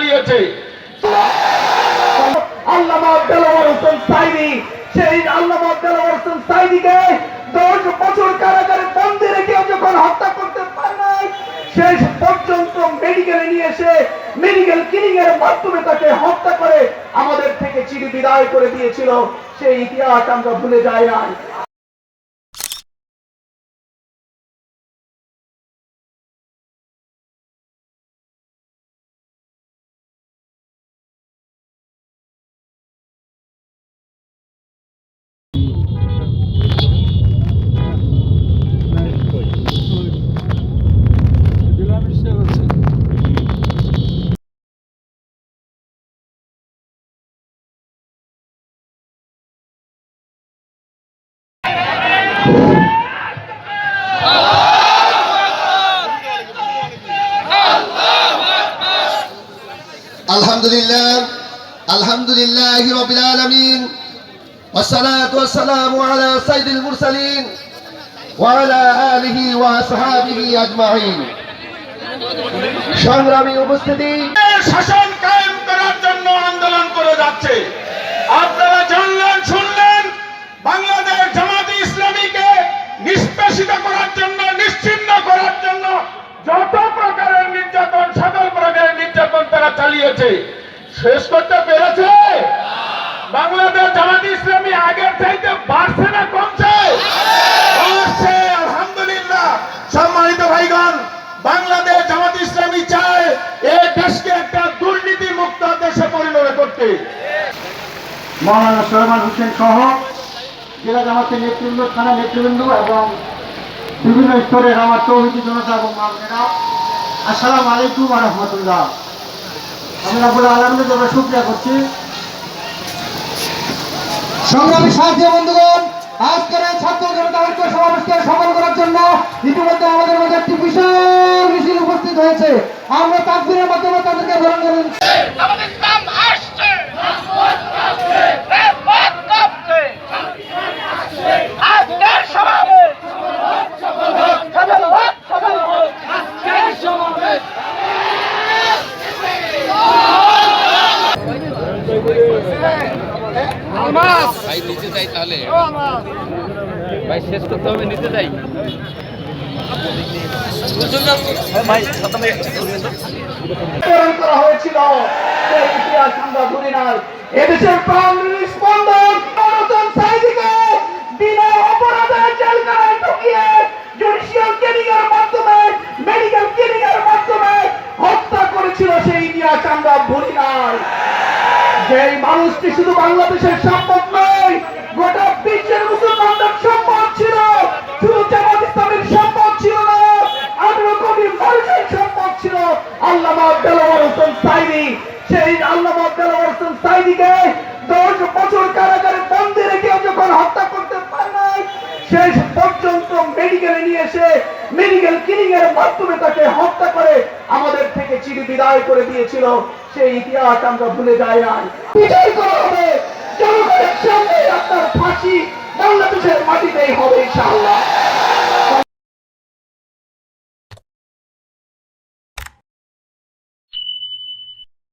চালিয়েছে। হোসেন সাইদি সেই হোসেন সাইদিকে দশ বছর কারাগারে বন্দি রেখে যখন হত্যা করতে পারে নাই, শেষ পর্যন্ত মেডিকেলে নিয়ে এসে মেডিকেল ক্লিনিং এর মাধ্যমে তাকে হত্যা করে আমাদের থেকে চিঠি বিদায় করে দিয়েছিল। সেই ইতিহাস আমরা ভুলে যাই নাই। আলহামদুলিল্লাহ আলহামদুলিল্লাহ রবিল আলমিন والصلاة والسلام على سيد المرسلين وعلى آله وأصحابه أجمعين সংগ্রামী উপস্থিতি শাসন কায়েম করার জন্য আন্দোলন করে যাচ্ছে চালিয়েছে শেষ করতে পেরেছে। বাংলাদেশ জামাতে ইসলামী আগের চাইতে বাড়ছে না, কমছে। আলহামদুলিল্লাহ। সম্মানিত ভাইগণ, বাংলাদেশ জামাত ইসলামী চায় এই দেশকে একটা দুর্নীতি মুক্ত দেশে পরিণত করতে। মৌলানা সোহেমান হোসেন সহ জেলা জামাতের নেতৃবৃন্দ, থানা নেতৃবৃন্দ এবং বিভিন্ন স্তরের আমার তৌহিদি জনতা এবং মামলেরা আসসালামু আলাইকুম রহমতুল্লাহ। আমি রাবুল আলমদের শুক্রিয়া করছি। সংগ্রামী সাহায্য বন্ধুগণ, আজকের এই ছাত্র জনতা ঐক্য সমাবেশকে সফল করার জন্য ইতিমধ্যে আমাদের মধ্যে একটি বিশাল মিছিল উপস্থিত হয়েছে। আমরা তাকবিরের মাধ্যমে তাদেরকে বরণ করে আমাদের ইসলাম আসছে রেফাত কাঁপছে আজকের সমাবেশ সফল হোক, সফল হোক। আজকের সমাবেশ ভাই নিচে যাই তাহলে। ভাই শেষ করতে হবে নিচে যাই। প্রেরণ করা হয়েছিল। ইতিহাস আমরা ভুলি নাই। এদেশের প্রাণ যেই মানুষটি শুধু বাংলাদেশের সম্পদ নয় গোটা মেডিকেলে নিয়ে এসে মেডিকেল ক্লিনিং এর মাধ্যমে তাকে হত্যা করে আমাদের থেকে চিড়ি বিদায় করে দিয়েছিল। সেই ইতিহাস আমরা ভুলে যাই না বিজয় করা হবে। জনগণের সামনে আপনার ফাঁসি বাংলাদেশের মাটিতেই হবে ইনশাআল্লাহ।